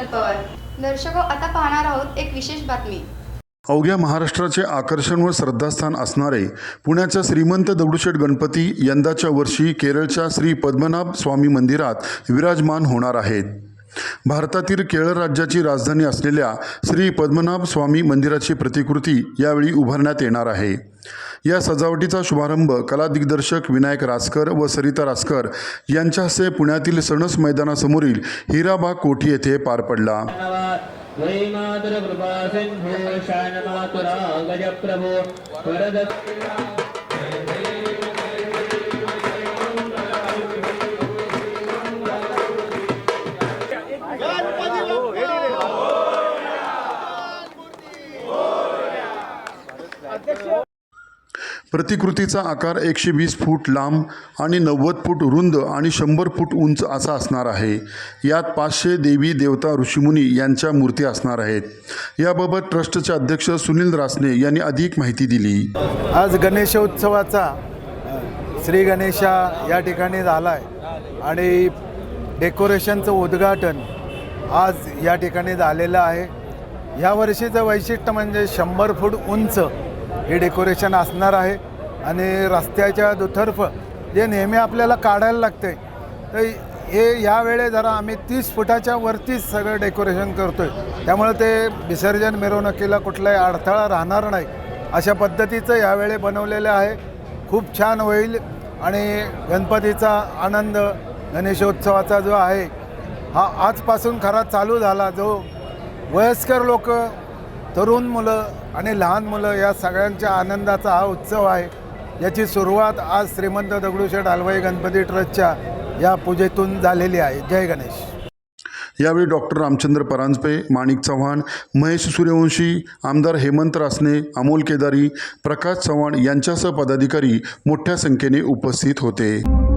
Channel Pawar. दर्शक आता पाहणार आहोत एक विशेष बातमी. अवघ्या महाराष्ट्राचे आकर्षण व श्रद्धास्थान असणारे पुण्याच्या श्रीमंत दगडूशेठ गणपती यंदाच्या वर्षी केरळच्या श्री पद्मनाभ स्वामी मंदिरात विराजमान होणार आहेत. भारतातील केरळ राज्याची राजधानी असलेल्या श्री पद्मनाभ स्वामी मंदिराची प्रतिकृती यावेळी उभारण्यात येणार आहे. या सजावटीचा शुभारंभ कला दिग्दर्शक विनायक रासकर व सरिता रासकर यांच्या हस्ते पुण्यातील सणस मैदानासमोरील हिराबाग कोठी येथे पार पडला. वै सिन्धो शानमातुरा गजप्रभो वरद प्रतिकृतीचा आकार एकशे वीस फूट लांब आणि नव्वद फूट रुंद आणि शंभर फूट उंच असा असणार आहे. यात पाचशे देवी देवता ऋषीमुनी यांच्या मूर्ती असणार आहेत. याबाबत ट्रस्टचे अध्यक्ष सुनील रासने यांनी अधिक माहिती दिली. आज गणेशोत्सवाचा श्री गणेशा या ठिकाणी झाला आहे आणि डेकोरेशनचं उद्घाटन आज या ठिकाणी झालेलं आहे. या वर्षीचं वैशिष्ट्य म्हणजे शंभर फूट उंच हे डेकोरेशन असणार आहे आणि रस्त्याच्या दुतर्फ जे नेहमी आपल्याला काढायला लागते तर हे यावेळे जरा आम्ही तीस फुटाच्या वरतीच सगळं डेकोरेशन करतो आहे त्यामुळे ते विसर्जन मिरवणुकीला कुठलाही अडथळा राहणार नाही. अशा पद्धतीचं यावेळे बनवलेलं आहे. खूप छान होईल आणि गणपतीचा आनंद गणेशोत्सवाचा जो आहे हा आजपासून खरा चालू झाला. जो वयस्कर लोक तरुण मुलं आणि लहान मुलं या सगळ्यांच्या आनंदाचा हा उत्सव आहे. याची सुरुवात आज श्रीमंत दगडूशेठ हलवाई गणपती ट्रस्टच्या या पूजेतून झालेली आहे. जय गणेश. यावेळी डॉक्टर रामचंद्र परांजपे माणिक चव्हाण महेश सूर्यवंशी आमदार हेमंत रासने अमोल केदारी प्रकाश चव्हाण यांच्यासह पदाधिकारी मोठ्या संख्येने उपस्थित होते.